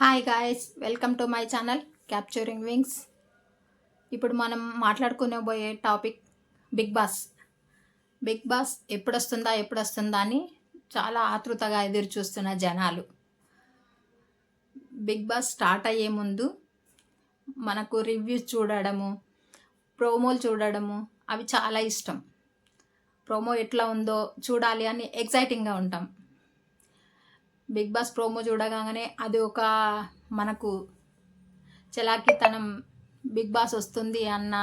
Hi guys welcome to my channel capturing wings ఇప్పుడు మనం మాట్లాడుకునే పోయే topic big boss big boss ఎప్పుడు వస్తుందా ఎప్పుడు వస్తుందా అని చాలా ఆతృతగా ఎదురు చూస్తున్న జనాలు. బిగ్ బాస్ స్టార్ట్ అయ్యే ముందు మనకు రివ్యూస్ చూడడము ప్రోమోలు చూడడము అవి చాలా ఇష్టం. ప్రోమో ఎట్లా ఉందో చూడాలి అని ఎగ్జైటింగ్గా ఉంటాం. బిగ్ బాస్ ప్రోమో చూడగానే అది ఒక మనకు చలాకీతనం బిగ్ బాస్ వస్తుంది అన్న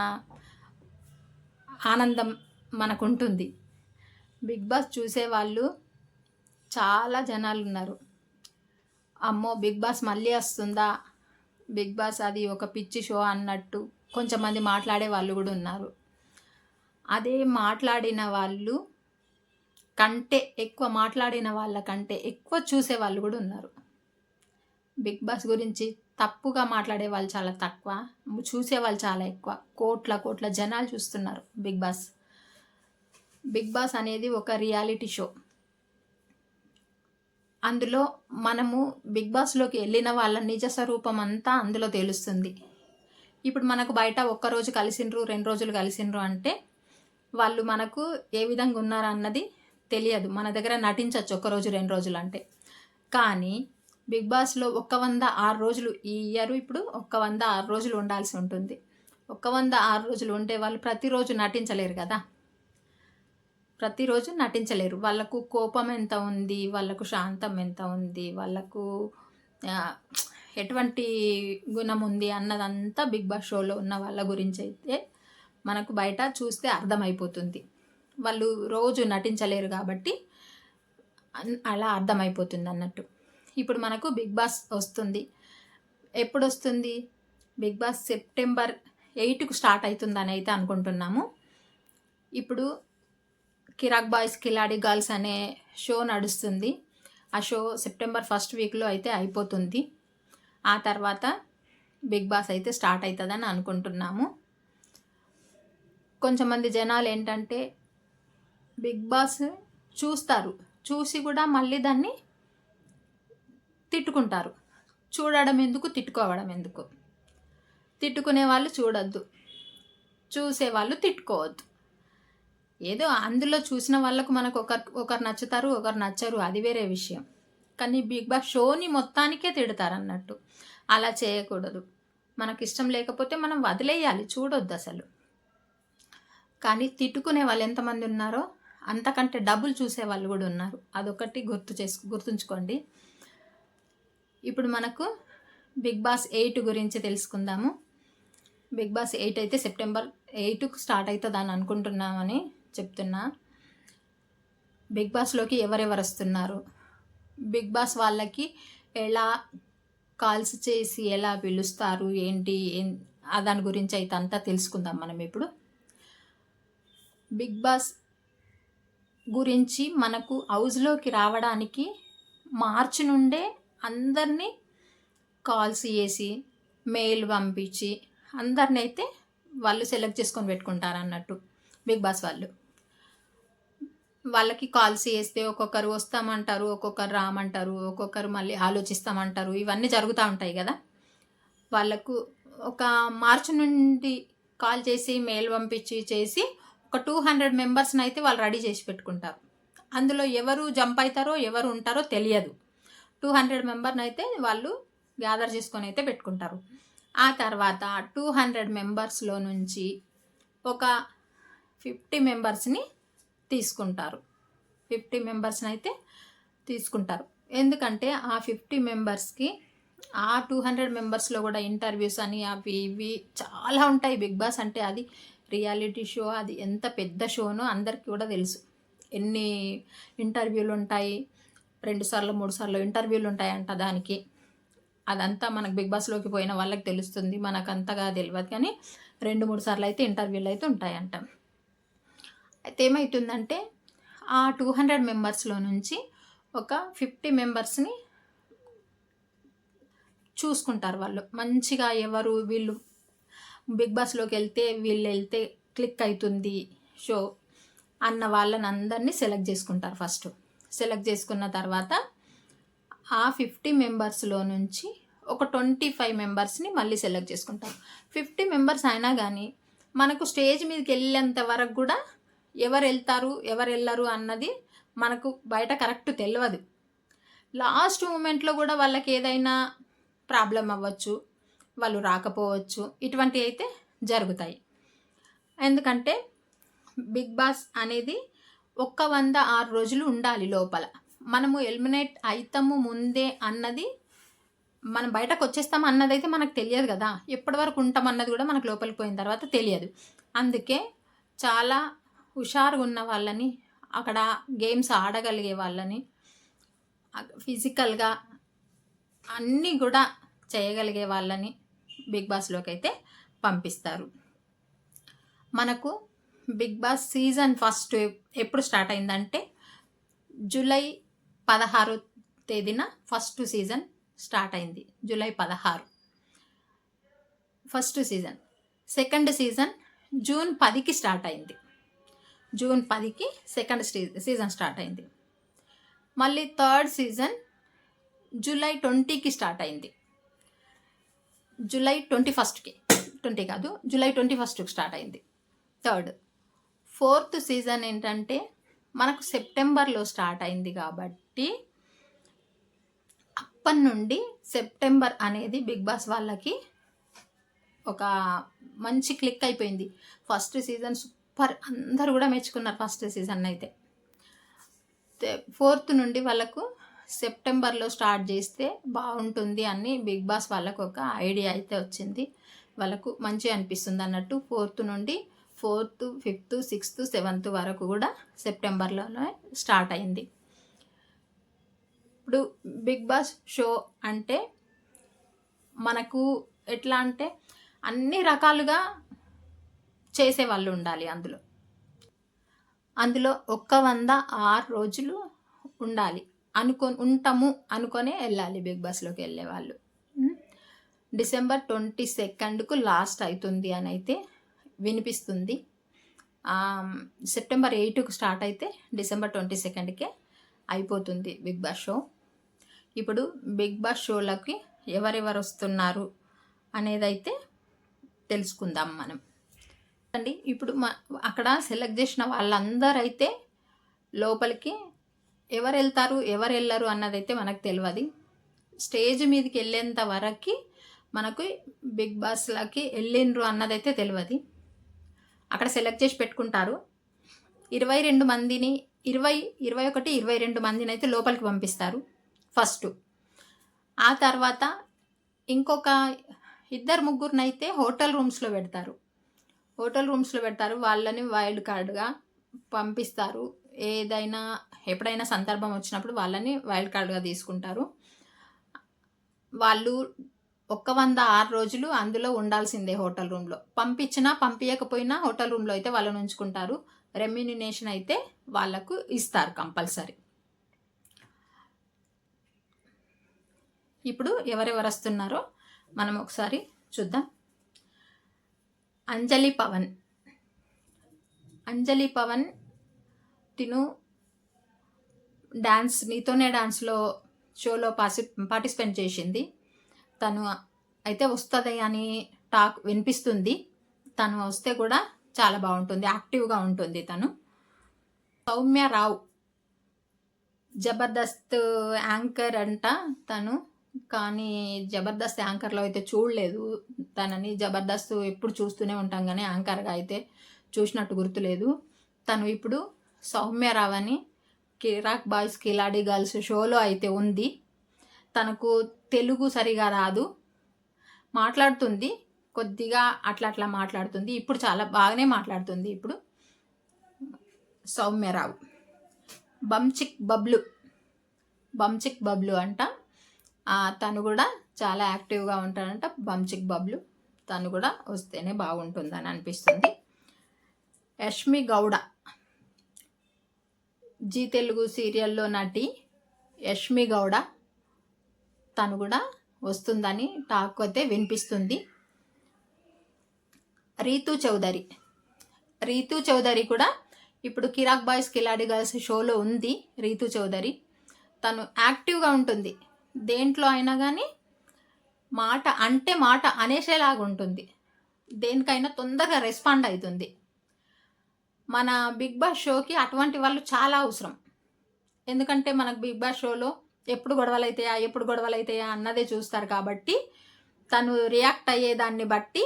ఆనందం మనకు ఉంటుంది బిగ్ బాస్ చూసేవాళ్ళు చాలా జనాలు ఉన్నారు. అమ్మో బిగ్ బాస్ మళ్ళీ వస్తుందా? బిగ్ బాస్ అది ఒక పిచ్చి షో అన్నట్టు కొంచెం మంది మాట్లాడే వాళ్ళు కూడా ఉన్నారు. అదే మాట్లాడిన వాళ్ళు కంటే ఎక్కువ మాట్లాడిన వాళ్ళ కంటే ఎక్కువ చూసే వాళ్ళు కూడా ఉన్నారు. బిగ్ బాస్ గురించి తప్పుగా మాట్లాడే వాళ్ళు చాలా తక్కువ చూసే వాళ్ళు చాలా ఎక్కువ. కోట్ల కోట్ల జనాలు చూస్తున్నారు బిగ్ బాస్. బిగ్ బాస్ అనేది ఒక రియాలిటీ షో. అందులో మనము బిగ్ బాస్లోకి వెళ్ళిన వాళ్ళ నిజ స్వరూపం అంతా అందులో తెలుస్తుంది. ఇప్పుడు మనకు బయట ఒక్కరోజు కలిసిండ్రు రెండు రోజులు కలిసిండ్రు అంటే వాళ్ళు మనకు ఏ విధంగా ఉన్నారు అన్నది తెలియదు. మన దగ్గర నటించవచ్చు ఒకరోజు రెండు రోజులు అంటే. కానీ బిగ్ బాస్లో ఒక్క వంద ఆరు రోజులు ఈ ఇయర్ ఇప్పుడు ఒక్క వంద ఆరు రోజులు ఉండాల్సి ఉంటుంది. ఒక్క వంద ఆరు రోజులు ఉంటే వాళ్ళు ప్రతిరోజు నటించలేరు కదా. ప్రతిరోజు నటించలేరు. వాళ్ళకు కోపం ఎంత ఉంది వాళ్ళకు శాంతం ఎంత ఉంది వాళ్ళకు ఎటువంటి గుణం ఉంది అన్నదంతా బిగ్ బాస్ షోలో ఉన్న వాళ్ళ గురించి అయితే మనకు బయట చూస్తే అర్థమైపోతుంది. వాళ్ళు రోజు నటించలేరు కాబట్టి అలా అర్థమైపోతుంది అన్నట్టు. ఇప్పుడు మనకు బిగ్ బాస్ వస్తుంది. ఎప్పుడు వస్తుంది బిగ్ బాస్ సెప్టెంబర్ ఎయిట్కు స్టార్ట్ అవుతుందని అయితే అనుకుంటున్నాము. ఇప్పుడు కిరాక్ బాయ్స్ కిలాడి గర్ల్స్ అనే షో నడుస్తుంది. ఆ షో సెప్టెంబర్ ఫస్ట్ వీక్లో అయితే అయిపోతుంది. ఆ తర్వాత బిగ్ బాస్ అయితే స్టార్ట్ అవుతుందని అనుకుంటున్నాము. కొంచెం మంది జనాలు ఏంటంటే బిగ్ బాస్ చూస్తారు. చూసి కూడా మళ్ళీ దాన్ని తిట్టుకుంటారు. చూడడం ఎందుకు? తిట్టుకోవడం ఎందుకు? తిట్టుకునే వాళ్ళు చూడొద్దు. చూసేవాళ్ళు తిట్టుకోవద్దు. ఏదో అందులో చూసిన వాళ్ళకు మనకు ఒకరు ఒకరు నచ్చుతారు ఒకరు నచ్చరు. అది వేరే విషయం. కానీ బిగ్ బాస్ షోని మొత్తానికే తిడతారు అన్నట్టు అలా చేయకూడదు. మనకి ఇష్టం లేకపోతే మనం వదిలేయాలి. చూడొద్దు అసలు. కానీ తిట్టుకునే వాళ్ళు ఎంతమంది ఉన్నారో అంతకంటే డబ్బులు చూసే వాళ్ళు కూడా ఉన్నారు. అదొకటి గుర్తు చేసు గుర్తుంచుకోండి. ఇప్పుడు మనకు బిగ్ బాస్ ఎయిట్ గురించి తెలుసుకుందాము. బిగ్ బాస్ ఎయిట్ అయితే సెప్టెంబర్ ఎయిట్కు స్టార్ట్ అవుతుంది అని అనుకుంటున్నామని చెప్తున్నా. బిగ్ బాస్లోకి ఎవరెవరు వస్తున్నారు? బిగ్ బాస్ వాళ్ళకి ఎలా కాల్స్ చేసి ఎలా పిలుస్తారు? ఏంటి? దాని గురించి అయితే అంతా తెలుసుకుందాం మనం ఇప్పుడు. బిగ్ బాస్ గురించి మనకు హౌస్లోకి రావడానికి మార్చి నుండే అందరినీ కాల్స్ చేసి మెయిల్ పంపించి అందరిని అయితే వాళ్ళు సెలెక్ట్ చేసుకొని పెట్టుకుంటారు అన్నట్టు బిగ్ బాస్ వాళ్ళు. వాళ్ళకి కాల్స్ చేస్తే ఒక్కొక్కరు వస్తామంటారు ఒక్కొక్కరు రామంటారు ఒక్కొక్కరు మళ్ళీ ఆలోచిస్తామంటారు. ఇవన్నీ జరుగుతూ ఉంటాయి కదా. వాళ్ళకు ఒక మార్చి నుండి కాల్ చేసి మెయిల్ పంపించి చేసి ఒక టూ హండ్రెడ్ మెంబర్స్ని అయితే వాళ్ళు రెడీ చేసి పెట్టుకుంటారు. అందులో ఎవరు జంప్ అవుతారో ఎవరు ఉంటారో తెలియదు. టూ హండ్రెడ్ మెంబర్ని అయితే వాళ్ళు గ్యాదర్ చేసుకొని అయితే పెట్టుకుంటారు. ఆ తర్వాత టూ హండ్రెడ్ మెంబర్స్లో నుంచి ఒక ఫిఫ్టీ మెంబర్స్ని తీసుకుంటారు. ఫిఫ్టీ మెంబర్స్ని అయితే తీసుకుంటారు. ఎందుకంటే ఆ ఫిఫ్టీ మెంబర్స్కి ఆ టూ హండ్రెడ్ మెంబర్స్లో కూడా ఇంటర్వ్యూస్ అని అవి ఇవి చాలా ఉంటాయి. బిగ్ బాస్ అంటే అది రియాలిటీ షో అది ఎంత పెద్ద షోనో అందరికీ కూడా తెలుసు. ఎన్ని ఇంటర్వ్యూలు ఉంటాయి? రెండు సార్లు మూడు సార్లు ఇంటర్వ్యూలు ఉంటాయంట దానికి. అదంతా మనకు బిగ్ బాస్లోకి పోయిన వాళ్ళకి తెలుస్తుంది. మనకు అంతగా తెలియదు కానీ రెండు మూడు సార్లు అయితే ఇంటర్వ్యూలు అయితే ఉంటాయంట. అయితే ఏమవుతుందంటే ఆ టూ హండ్రెడ్ మెంబర్స్లో నుంచి ఒక ఫిఫ్టీ మెంబర్స్ని చూసుకుంటారు వాళ్ళు. మంచిగా ఎవరు వీళ్ళు బిగ్ బాస్లోకి వెళ్తే వీళ్ళు వెళ్తే క్లిక్ అవుతుంది షో అన్న వాళ్ళని అందరినీ సెలెక్ట్ చేసుకుంటారు ఫస్ట్. సెలెక్ట్ చేసుకున్న తర్వాత ఆ ఫిఫ్టీ మెంబర్స్లో నుంచి ఒక ట్వంటీ ఫైవ్ మెంబర్స్ని మళ్ళీ సెలెక్ట్ చేసుకుంటారు. ఫిఫ్టీ మెంబర్స్ అయినా కానీ మనకు స్టేజ్ మీదకి వెళ్ళేంత వరకు కూడా ఎవరు వెళ్తారు ఎవరు వెళ్ళరు అన్నది మనకు బయట కరెక్ట్ తెలియదు లాస్ట్ మూమెంట్లో కూడా వాళ్ళకి ఏదైనా ప్రాబ్లం అవ్వచ్చు వాళ్ళు రాకపోవచ్చు. ఇటువంటివి అయితే జరుగుతాయి. ఎందుకంటే బిగ్ బాస్ అనేది ఒక్క వంద ఆరు రోజులు ఉండాలి లోపల. మనము ఎలిమినేట్ అవుతాము ముందే అన్నది మనం బయటకు వచ్చేస్తాం అన్నది అయితే మనకు తెలియదు కదా. ఎప్పటి వరకు ఉంటాం అన్నది కూడా మనకు లోపలికి పోయిన తర్వాత తెలియదు. అందుకే చాలా హుషారుగా ఉన్న వాళ్ళని అక్కడ గేమ్స్ ఆడగలిగే వాళ్ళని ఫిజికల్గా అన్నీ కూడా చేయగలిగే వాళ్ళని బిగ్ బాస్లోకి అయితే పంపిస్తారు. మనకు బిగ్ బాస్ సీజన్ ఫస్ట్ ఎప్పుడు స్టార్ట్ అయిందంటే జూలై పదహారు తేదీన ఫస్ట్ సీజన్ స్టార్ట్ అయింది. జూలై పదహారు. First season. Second season June పదికి స్టార్ట్ అయింది. జూన్ పదికి సెకండ్ సీజన్ స్టార్ట్ అయింది. మళ్ళీ థర్డ్ సీజన్ జూలై ట్వంటీకి స్టార్ట్ అయింది. జూలై ట్వంటీ ఫస్ట్కి ట్వంటీ కాదు జూలై ట్వంటీ ఫస్ట్కి స్టార్ట్ అయింది. థర్డ్ ఫోర్త్ సీజన్ ఏంటంటే మనకు సెప్టెంబర్లో స్టార్ట్ అయింది కాబట్టి అప్పటి నుండి సెప్టెంబర్ అనేది బిగ్ బాస్ వాళ్ళకి ఒక మంచి క్లిక్ అయిపోయింది. ఫస్ట్ సీజన్ సూపర్ అందరు కూడా మెచ్చుకున్నారు ఫస్ట్ సీజన్ అయితే. ఫోర్త్ నుండి వాళ్ళకు సెప్టెంబర్లో స్టార్ట్ చేస్తే బాగుంటుంది అని బిగ్ బాస్ వాళ్ళకు ఒక ఐడియా అయితే వచ్చింది. వాళ్ళకు మంచి అనిపిస్తుంది అన్నట్టు ఫోర్త్ నుండి ఫోర్త్ ఫిఫ్త్ సిక్స్త్ సెవెంత్ వరకు కూడా సెప్టెంబర్లోనే స్టార్ట్ అయింది. ఇప్పుడు బిగ్ బాస్ షో అంటే మనకు ఎట్లా అంటే అన్ని రకాలుగా చేసే వాళ్ళు ఉండాలి అందులో. అందులో ఒక్క వంద ఆరు రోజులు ఉండాలి. అనుకొని ఉంటాము అనుకొనే వెళ్ళాలి బిగ్ బాస్లోకి వెళ్ళే వాళ్ళు. డిసెంబర్ ట్వంటీ సెకండ్కు లాస్ట్ అవుతుంది అని అయితే వినిపిస్తుంది. సెప్టెంబర్ ఎయిట్కు స్టార్ట్ అయితే డిసెంబర్ ట్వంటీ సెకండ్కే అయిపోతుంది బిగ్ బాస్ షో. ఇప్పుడు బిగ్ బాస్ షోలకి ఎవరెవరు వస్తున్నారు అనేదైతే తెలుసుకుందాం మనం. అండి ఇప్పుడు మా అక్కడ సెలెక్ట్ చేసిన వాళ్ళందరూ అయితే లోపలికి ఎవరు వెళ్తారు ఎవరు వెళ్ళరు అన్నదైతే మనకు తెలియదు స్టేజ్ మీదకి వెళ్ళేంత వరకు మనకు బిగ్ బాస్లకి వెళ్ళిండ్రు అన్నదైతే తెలియదు అక్కడ సెలెక్ట్ చేసి పెట్టుకుంటారు. ఇరవై రెండు మందిని ఇరవై ఇరవై ఒకటి ఇరవై రెండు మందిని అయితే లోపలికి పంపిస్తారు ఫస్ట్. ఆ తర్వాత ఇంకొక ఇద్దరు ముగ్గురినైతే హోటల్ రూమ్స్లో పెడతారు. హోటల్ రూమ్స్లో పెడతారు. వాళ్ళని వైల్డ్ కార్డ్గా పంపిస్తారు. ఏదైనా ఎప్పుడైనా సందర్భం వచ్చినప్పుడు వాళ్ళని వైల్డ్ కార్డ్గా తీసుకుంటారు. వాళ్ళు ఒక్క వంద ఆరు రోజులు అందులో ఉండాల్సిందే హోటల్ రూమ్లో. పంపించినా పంపించకపోయినా హోటల్ రూమ్లో అయితే వాళ్ళని ఉంచుకుంటారు. రెమ్యూనినేషన్ అయితే వాళ్ళకు ఇస్తారు కంపల్సరీ. ఇప్పుడు ఎవరెవరు వస్తున్నారో మనం ఒకసారి చూద్దాం. అంజలి పవన్. అంజలి పవన్ తిను. డ్యాన్స్ నీతోనే డ్యాన్స్లో షోలో పాసి పార్టిసిపేట్ చేసింది. తను అయితే వస్తుంది అని టాక్ వినిపిస్తుంది. తను వస్తే కూడా చాలా బాగుంటుంది. యాక్టివ్గా ఉంటుంది తను. సౌమ్య రావు. జబర్దస్త్ యాంకర్ అంట తను. కానీ జబర్దస్త్ యాంకర్లో అయితే చూడలేదు. తనని జబర్దస్త్ ఎప్పుడు చూస్తూనే ఉంటాం కానీ యాంకర్గా అయితే చూసినట్టు గుర్తులేదు. తను ఇప్పుడు సౌమ్యరావ్ అని కిరాక్ బాయ్స్ కిలాడి గర్ల్స్ షోలో అయితే ఉంది. తనకు తెలుగు సరిగా రాదు. మాట్లాడుతుంది. కొద్దిగా అట్లా అట్లా మాట్లాడుతుంది. ఇప్పుడు చాలా బాగానే మాట్లాడుతుంది ఇప్పుడు. సౌమ్యరావు బంచిక్ బబ్లు. బంచిక్ బబ్లు అంట. తను కూడా చాలా యాక్టివ్గా ఉంటాడంట బంచిక్ బబ్లు. తను కూడా వస్తేనే బాగుంటుందని అనిపిస్తుంది. యష్మి గౌడ. జీ తెలుగు సీరియల్లో నటి యష్మి గౌడ. తను కూడా వస్తుందని టాక్ అయితే వినిపిస్తుంది. రీతు చౌదరి. రీతు చౌదరి కూడా ఇప్పుడు కిరాక్ బాయ్స్ కిలాడి గర్ల్స్ షోలో ఉంది రీతు చౌదరి. తను యాక్టివ్గా ఉంటుంది. దేంట్లో అయినా కానీ మాట అంటే మాట అనేసేలాగా ఉంటుంది దేనికైనా తొందరగా రెస్పాండ్ అవుతుంది. మన బిగ్ బాస్ షోకి అటువంటి వాళ్ళు చాలా అవసరం. ఎందుకంటే మనకు బిగ్ బాస్ షోలో ఎప్పుడు గొడవలు అవుతాయా ఎప్పుడు గొడవలు అవుతాయా అన్నదే చూస్తారు కాబట్టి తను రియాక్ట్ అయ్యేదాన్ని బట్టి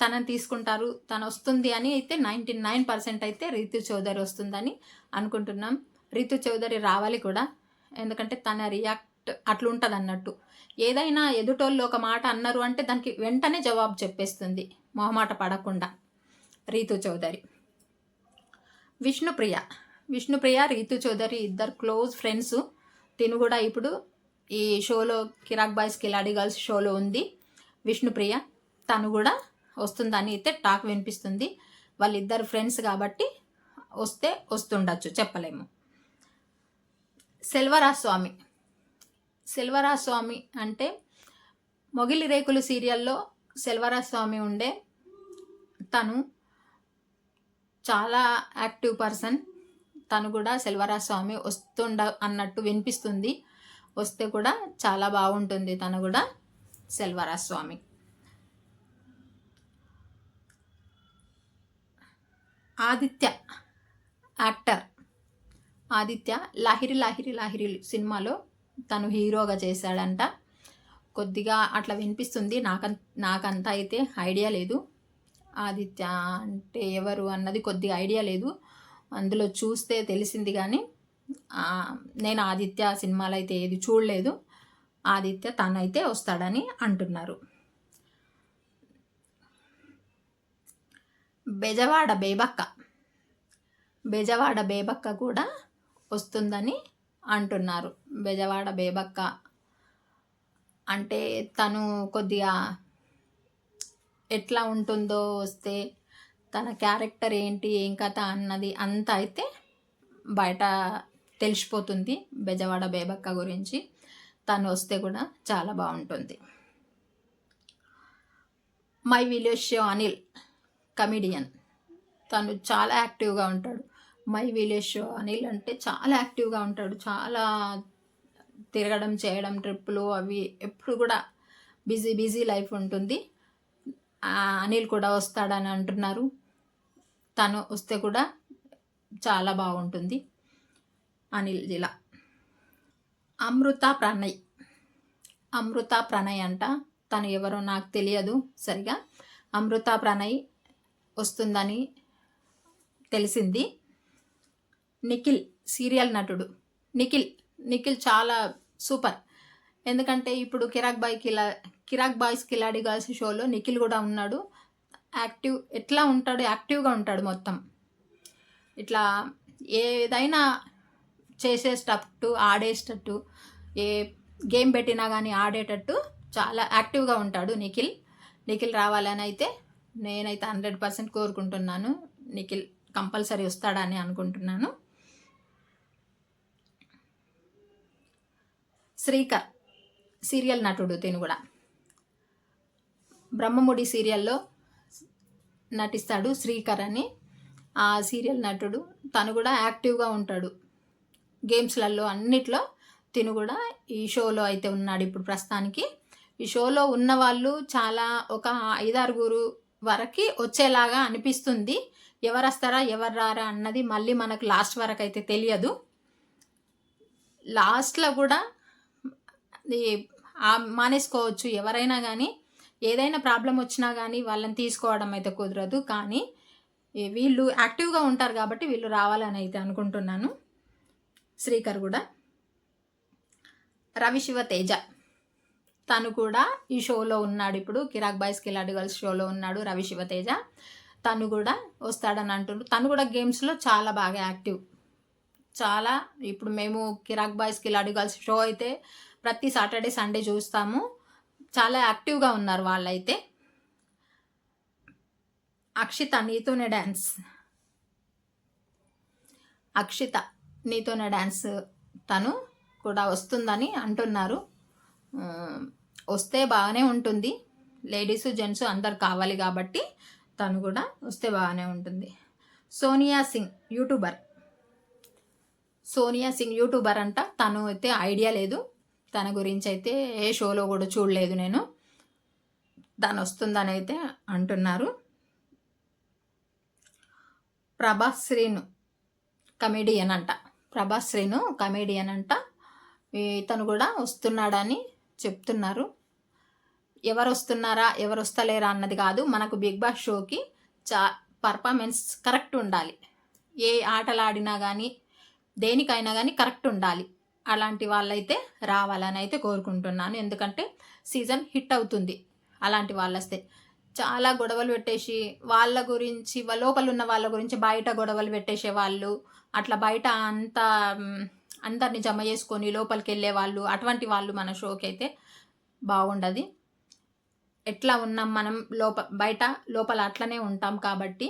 తనని తీసుకుంటారు తను వస్తుంది అని అయితే నైంటీ నైన్ పర్సెంట్ అయితే రీతు చౌదరి వస్తుందని అనుకుంటున్నాం. రీతు చౌదరి రావాలి కూడా. ఎందుకంటే తన రియాక్ట్ అట్లుంటుంది అన్నట్టు ఏదైనా ఎదుటోళ్ళు ఒక మాట అన్నారు అంటే దానికి వెంటనే జవాబు చెప్పేస్తుంది. మొహమాట పడకుండా రీతు చౌదరి. విష్ణుప్రియ. విష్ణుప్రియ రీతు చౌదరి ఇద్దరు క్లోజ్ ఫ్రెండ్స్. తిను కూడా ఇప్పుడు ఈ షోలో కిరాక్ బాయ్స్ కిలాడి గర్ల్స్ షోలో ఉంది విష్ణుప్రియ. తను కూడా వస్తుందని అయితే టాక్ వినిపిస్తుంది. వాళ్ళిద్దరు ఫ్రెండ్స్ కాబట్టి వస్తే వస్తుండొచ్చు చెప్పలేము. సెల్వరాజ్ స్వామి సెల్వరాజ్ స్వామి అంటే మొగిలి రేకులు సీరియల్లో సెల్వరాజ్ స్వామి ఉండే తను చాలా యాక్టివ్ పర్సన్. తను కూడా సెల్వరాజ్ స్వామి వస్తుండ అన్నట్టు వినిపిస్తుంది. వస్తే కూడా చాలా బాగుంటుంది తను కూడా సెల్వరాజ్ స్వామి ఆదిత్య యాక్టర్. ఆదిత్య లాహిరి లాహిరి లాహిరి సినిమాలో తను హీరోగా చేశాడంట. కొద్దిగా అట్లా వినిపిస్తుంది. నాకంత నాకంత అయితే ఐడియా లేదు. ఆదిత్య అంటే ఎవరు అన్నది కొద్దిగా ఐడియా లేదు. అందులో చూస్తే తెలిసింది కానీ నేను ఆదిత్య సినిమాలు అయితే ఏది చూడలేదు. ఆదిత్య తనైతే వస్తాడని అంటున్నారు. బెజవాడ బేబక్క. బెజవాడ బేబక్క కూడా వస్తుందని అంటున్నారు. బెజవాడ బేబక్క అంటే తను కొద్దిగా ఎట్లా ఉంటుందో వస్తే తన క్యారెక్టర్ ఏంటి ఏం కథ అన్నది అంతా అయితే బయట తెలిసిపోతుంది బెజవాడ బేబక్క గురించి. తను వస్తే కూడా చాలా బాగుంటుంది. మై విలేషియో అనిల్ కమిడియన్. తను చాలా యాక్టివ్గా ఉంటాడు. మై విలేజ్ అనిల్ అంటే చాలా యాక్టివ్గా ఉంటాడు. చాలా తిరగడం చేయడం ట్రిప్పులు అవి ఎప్పుడు కూడా బిజీ బిజీ లైఫ్ ఉంటుంది. అనిల్ కూడా వస్తాడని అంటున్నారు. తను వస్తే కూడా చాలా బాగుంటుంది. అనిల్ జిలా అమృత ప్రణయ్. అమృత ప్రణయ్ అంట. తను ఎవరో నాకు తెలియదు సరిగా. అమృత ప్రణయ్ వస్తుందని తెలిసింది. నిఖిల్ సీరియల్ నటుడు. నిఖిల్ నిఖిల్ చాలా సూపర్. ఎందుకంటే ఇప్పుడు కిరాక్ బాయ్ కిలా కిరాక్ బాయ్స్ కిలాడి గర్ల్స్ షోలో నిఖిల్ కూడా ఉన్నాడు. యాక్టివ్ ఎట్లా ఉంటాడు? యాక్టివ్గా ఉంటాడు మొత్తం. ఇట్లా ఏదైనా చేసేటట్టు ఆడేటట్టు ఏ గేమ్ పెట్టినా కానీ ఆడేటట్టు చాలా యాక్టివ్గా ఉంటాడు నిఖిల్. నిఖిల్ రావాలని అయితే నేనైతే హండ్రెడ్ పర్సెంట్ కోరుకుంటున్నాను. నిఖిల్ కంపల్సరీ వస్తాడని అనుకుంటున్నాను. శ్రీకర్ సీరియల్ నటుడు తిను కూడా. బ్రహ్మముడి సీరియల్లో నటిస్తాడు శ్రీకర్ అని ఆ సీరియల్ నటుడు తను కూడా యాక్టివ్గా ఉంటాడు. గేమ్స్లలో అన్నిట్లో తిను కూడా ఈ షోలో అయితే ఉన్నాడు ఇప్పుడు ప్రస్తుతానికి. ఈ షోలో ఉన్న వాళ్ళు చాలా ఒక ఐదారుగురు వరకు వచ్చేలాగా అనిపిస్తుంది. ఎవరు వస్తారా ఎవరు రారా అన్నది మళ్ళీ మనకు లాస్ట్ వరకు అయితే తెలియదు. లాస్ట్లో కూడా మానేసుకోవచ్చు ఎవరైనా కానీ ఏదైనా ప్రాబ్లం వచ్చినా కానీ వాళ్ళని తీసుకోవడం అయితే కుదరదు. కానీ వీళ్ళు యాక్టివ్గా ఉంటారు కాబట్టి వీళ్ళు రావాలని అయితే అనుకుంటున్నాను. శ్రీకర్ కూడా. రవిశివ తేజ. తను కూడా ఈ షోలో ఉన్నాడు ఇప్పుడు. కిరాక్ బాయ్స్ కిలాడి గర్ల్స్ షోలో ఉన్నాడు రవిశివ తేజ. తను కూడా వస్తాడని అంటుండ్రు తను కూడా గేమ్స్లో చాలా బాగా యాక్టివ్. చాలా ఇప్పుడు మేము కిరాక్ బాయ్స్ కిలాడి గర్ల్స్ షో అయితే ప్రతి సాటర్డే సండే చూస్తాము. చాలా యాక్టివ్గా ఉన్నారు వాళ్ళైతే. అక్షిత నీతోనే డ్యాన్స్ అక్షిత నీతోనే డ్యాన్స్ తను కూడా వస్తుందని అంటున్నారు. వస్తే బాగానే ఉంటుంది. లేడీస్ జెంట్స్ అందరు కావాలి కాబట్టి తను కూడా వస్తే బాగానే ఉంటుంది. సోనియా సింగ్ యూట్యూబర్. సోనియా సింగ్ యూట్యూబర్ అంట తను అయితే ఐడియా లేదు. తన గురించి అయితే ఏ షోలో కూడా చూడలేదు నేను. దాని వస్తుందని అయితే అంటున్నారు. ప్రభాస్ శ్రీను కమెడియన్ అంట. ప్రభాస్ శ్రీను కమెడియన్ అంట ఇతను కూడా వస్తున్నాడని చెప్తున్నారు. ఎవరు వస్తున్నారా ఎవరు వస్తలేరా అన్నది కాదు. మనకు బిగ్ బాస్ షోకి చా పర్ఫార్మెన్స్ కరెక్ట్ ఉండాలి. ఏ ఆటలు ఆడినా కానీ దేనికైనా కానీ కరెక్ట్ ఉండాలి. అలాంటి వాళ్ళైతే రావాలని అయితే కోరుకుంటున్నాను. ఎందుకంటే సీజన్ హిట్ అవుతుంది అలాంటి వాళ్ళు వస్తే చాలా గొడవలు పెట్టేసి వాళ్ళ గురించి లోపల ఉన్న వాళ్ళ గురించి బయట గొడవలు పెట్టేసే వాళ్ళు అట్లా బయట అంత అందరిని జమ చేసుకొని లోపలికి వెళ్ళే వాళ్ళు అటువంటి వాళ్ళు మన షోకి అయితే బాగుండదు. ఎట్లా ఉన్నాం మనం లోప బయట లోపల అట్లనే ఉంటాం కాబట్టి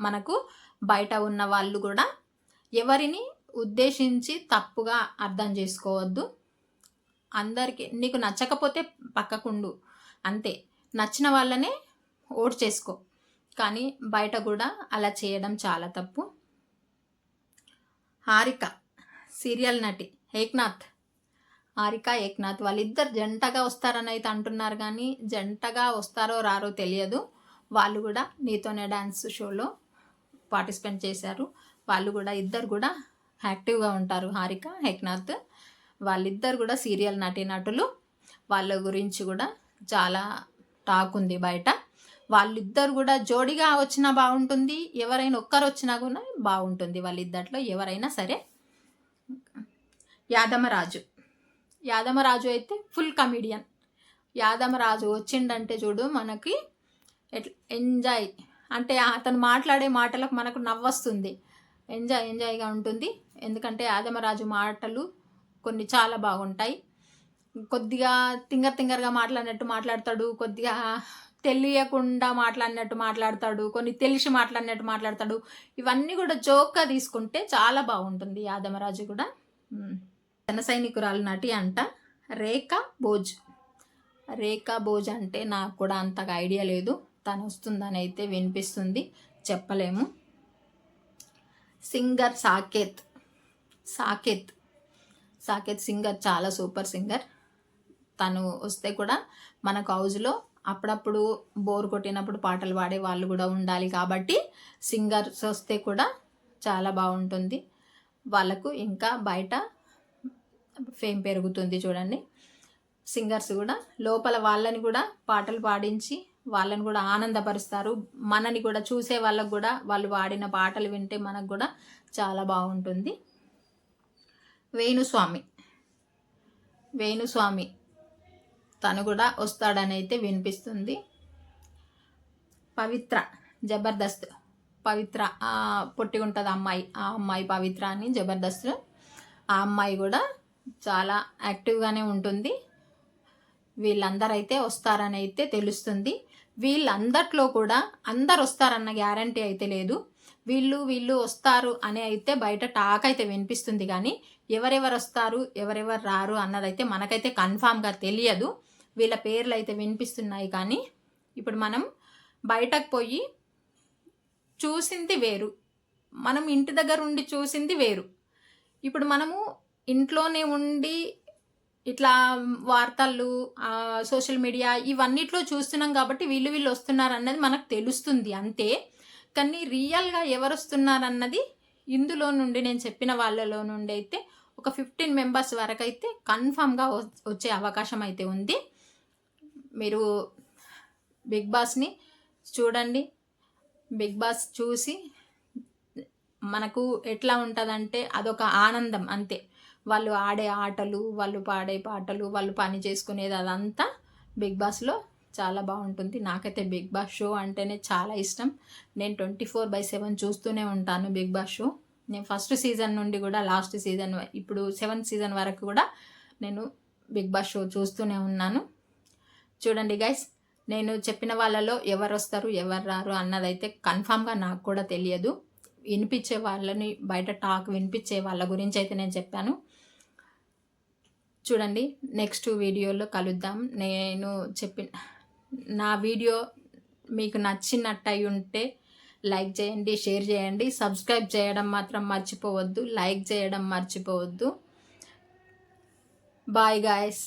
మనకు బయట ఉన్న వాళ్ళు కూడా ఎవరిని ఉద్దేశించి తప్పుగా అర్థం చేసుకోవద్దు. అందరికీ నీకు నచ్చకపోతే పక్కకుండు. అంతే. నచ్చిన వాళ్ళనే ఓటు చేసుకో. కానీ బయట కూడా అలా చేయడం చాలా తప్పు. హారిక సీరియల్ నటి ఏక్నాథ్. హారిక ఏక్నాథ్ వాళ్ళిద్దరు జంటగా వస్తారని అయితే అంటున్నారు కానీ జంటగా వస్తారో రారో తెలియదు. వాళ్ళు కూడా నీతోనే డ్యాన్స్ షోలో పార్టిసిపేట్ చేశారు. వాళ్ళు కూడా ఇద్దరు కూడా యాక్టివ్గా ఉంటారు హారిక హెక్నాథ్ వాళ్ళిద్దరు కూడా సీరియల్ నటీనటులు వాళ్ళ గురించి కూడా చాలా టాక్ ఉంది బయట. వాళ్ళిద్దరు కూడా జోడిగా వచ్చినా బాగుంటుంది ఎవరైనా ఒక్కరు వచ్చినా కూడా బాగుంటుంది వాళ్ళిద్దరిలో ఎవరైనా సరే. యాదమరాజు. యాదమరాజు అయితే ఫుల్ కమిడియన్. యాదమరాజు వచ్చిండంటే చూడు మనకి ఎట్లా ఎంజాయ్. అంటే అతను మాట్లాడే మాటలకు మనకు నవ్వొస్తుంది. ఎంజాయ్ ఎంజాయ్గా ఉంటుంది. ఎందుకంటే యాదమరాజు మాటలు కొన్ని చాలా బాగుంటాయి. కొద్దిగా తింగర్ తింగర్గా మాట్లాడినట్టు మాట్లాడతాడు. కొద్దిగా తెలియకుండా మాట్లాడినట్టు మాట్లాడతాడు. కొన్ని తెలిసి మాట్లాడినట్టు మాట్లాడతాడు. ఇవన్నీ కూడా జోక్గా తీసుకుంటే చాలా బాగుంటుంది యాదమరాజు కూడా. జన సైనికురాలు నటి అంట రేఖా భోజ్ రేఖా భోజ్ అంటే నాకు కూడా అంతగా ఐడియా లేదు. తను వస్తుందని అయితే వినిపిస్తుంది. చెప్పలేము. సింగర్ సాకేత్. సాకేత్. సాకేత్ సింగర్ చాలా సూపర్ సింగర్. తను వస్తే కూడా మనకు హౌజ్లో అప్పుడప్పుడు బోర్ కొట్టినప్పుడు పాటలు పాడే వాళ్ళు కూడా ఉండాలి కాబట్టి సింగర్స్ వస్తే కూడా చాలా బాగుంటుంది. వాళ్ళకు ఇంకా బయట ఫేమ్ పెరుగుతుంది చూడండి. సింగర్స్ కూడా లోపల వాళ్ళని కూడా పాటలు పాడించి వాళ్ళని కూడా ఆనందపరుస్తారు. మనని కూడా చూసే వాళ్ళకు కూడా వాళ్ళు పాడిన పాటలు వింటే మనకు కూడా చాలా బాగుంటుంది. వేణుస్వామి. వేణుస్వామి తను కూడా వస్తాడని అయితే వినిపిస్తుంది. పవిత్ర జబర్దస్త్. పవిత్ర పొట్టి ఉంటుంది అమ్మాయి. ఆ అమ్మాయి పవిత్ర అని జబర్దస్త్. ఆ అమ్మాయి కూడా చాలా యాక్టివ్గానే ఉంటుంది. వీళ్ళందరూ అయితే వస్తారని అయితే తెలుస్తుంది. వీళ్ళందట్లో కూడా అందరు వస్తారన్న గ్యారంటీ అయితే లేదు. వీళ్ళు వీళ్ళు వస్తారు అని అయితే బయట టాక్ అయితే వినిపిస్తుంది కానీ ఎవరెవరు వస్తారు ఎవరెవరు రారు అన్నదైతే మనకైతే కన్ఫామ్గా తెలియదు. వీళ్ళ పేర్లు అయితే వినిపిస్తున్నాయి కానీ ఇప్పుడు మనం బయటకు పోయి చూసింది వేరు. మనం ఇంటి దగ్గర ఉండి చూసింది వేరు. ఇప్పుడు మనము ఇంట్లోనే ఉండి ఇట్లా వార్తలు సోషల్ మీడియా ఇవన్నిట్లో చూస్తున్నాం కాబట్టి వీళ్ళు వీళ్ళు వస్తున్నారు అన్నది మనకు తెలుస్తుంది అంతే. కానీ రియల్గా ఎవరు వస్తున్నారు అన్నది ఇందులో నుండి నేను చెప్పిన వాళ్ళలో నుండి అయితే ఒక ఫిఫ్టీన్ మెంబర్స్ వరకు అయితే కన్ఫామ్గా వచ్చే అవకాశం అయితే ఉంది. మీరు బిగ్ బాస్ని చూడండి. బిగ్ బాస్ చూసి మనకు ఎట్లా ఉంటుందంటే అదొక ఆనందం అంతే. వాళ్ళు ఆడే ఆటలు వాళ్ళు పాడే పాటలు వాళ్ళు పని చేసుకునేది అదంతా బిగ్ బాస్లో చాలా బాగుంటుంది. నాకైతే బిగ్ బాస్ షో అంటేనే చాలా ఇష్టం. నేను ట్వంటీ ఫోర్ బై సెవెన్ చూస్తూనే ఉంటాను బిగ్ బాస్ షో. నేను ఫస్ట్ సీజన్ నుండి కూడా లాస్ట్ సీజన్ ఇప్పుడు సెవెంత్ సీజన్ వరకు కూడా నేను బిగ్ బాస్ షో చూస్తూనే ఉన్నాను. చూడండి గైస్ నేను చెప్పిన వాళ్ళలో ఎవరు వస్తారు ఎవరు రారు అన్నదైతే కన్ఫామ్గా నాకు కూడా తెలియదు. వినిపించే వాళ్ళని బయట టాక్ వినిపించే వాళ్ళ గురించి అయితే నేను చెప్పాను. చూడండి నెక్స్ట్ వీడియోలో కలుద్దాం. నేను చెప్పిన నా వీడియో మీకు నచ్చినట్టు అయి ఉంటే లైక్ చేయండి షేర్ చేయండి. సబ్స్క్రైబ్ చేయడం మాత్రం మర్చిపోవద్దు లైక్ చేయడం మర్చిపోవద్దు. Bye guys